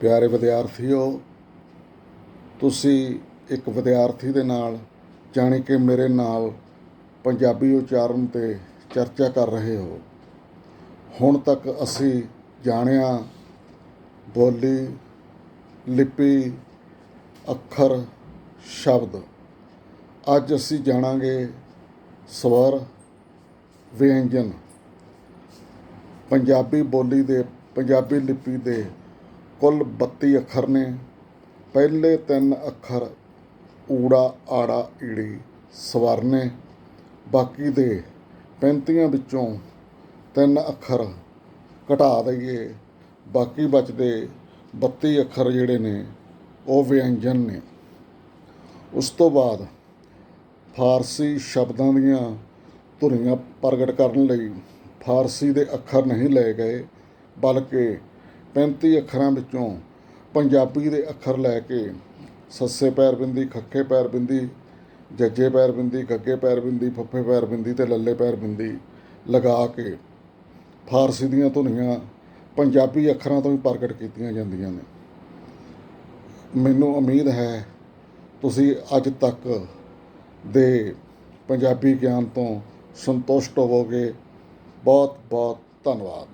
ਪਿਆਰੇ ਵਿਦਿਆਰਥੀਓ, ਤੁਸੀਂ ਇੱਕ ਵਿਦਿਆਰਥੀ ਦੇ ਨਾਲ ਜਾਣੀ ਕਿ ਮੇਰੇ ਨਾਲ ਪੰਜਾਬੀ ਉਚਾਰਨ ਤੇ ਚਰਚਾ ਕਰ ਰਹੇ ਹੋ। ਹੁਣ ਤੱਕ ਅਸੀਂ ਜਾਣਿਆ ਬੋਲੀ, ਲਿਪੀ, ਅੱਖਰ, ਸ਼ਬਦ। ਅੱਜ ਅਸੀਂ ਜਾਣਾਂਗੇ ਸਵਰ, ਵਿਅੰਜਨ। ਪੰਜਾਬੀ ਬੋਲੀ ਦੇ, ਪੰਜਾਬੀ ਲਿਪੀ ਦੇ ਕੁੱਲ 32 ਅੱਖਰ ਨੇ। ਪਹਿਲੇ ਤਿੰਨ ਅੱਖਰ ਊੜਾ, ਆੜਾ, ਈੜੀ, ਸਵਰ ਨੇ। ਬਾਕੀ ਦੇ 35 ਵਿੱਚੋਂ ਤਿੰਨ ਅੱਖਰ ਘਟਾ ਦਈਏ। ਬਾਕੀ ਬਚਦੇ 32 ਅੱਖਰ ਜਿਹੜੇ ਨੇ, ਉਹ ਵਿਅੰਜਨ ਨੇ। ਉਸ ਤੋਂ ਬਾਅਦ ਫਾਰਸੀ ਸ਼ਬਦਾਂ ਦੀਆਂ ਧੁਰੀਆਂ ਪ੍ਰਗਟ ਕਰਨ ਲਈ ਫਾਰਸੀ ਦੇ ਅੱਖਰ ਨਹੀਂ ਲਏ ਗਏ, ਬਲਕਿ 35 ਅੱਖਰਾਂ ਵਿੱਚੋਂ ਪੰਜਾਬੀ ਦੇ ਅੱਖਰ ਲੈ ਕੇ ਸੱਸੇ ਪੈਰ ਬਿੰਦੀ, ਖੱਖੇ ਪੈਰ ਬਿੰਦੀ, ਜੱਜੇ ਪੈਰ ਬਿੰਦੀ, ਗੱਗੇ ਪੈਰ ਬਿੰਦੀ, ਫੱਫੇ ਪੈਰ ਬਿੰਦੀ ਤੇ ਲੱਲੇ ਪੈਰ ਬਿੰਦੀ ਲਗਾ ਕੇ ਫਾਰਸੀ ਦੀਆਂ ਧੁਨੀਆਂ ਪੰਜਾਬੀ ਅੱਖਰਾਂ ਤੋਂ ਹੀ ਪ੍ਰਗਟ ਕੀਤੀਆਂ ਜਾਂਦੀਆਂ ਨੇ। ਮੈਨੂੰ ਉਮੀਦ ਹੈ ਤੁਸੀਂ ਅੱਜ ਤੱਕ ਦੇ ਪੰਜਾਬੀ ਗਿਆਨ ਤੋਂ ਸੰਤੁਸ਼ਟ ਹੋਵੋਗੇ। ਬਹੁਤ ਬਹੁਤ ਧੰਨਵਾਦ।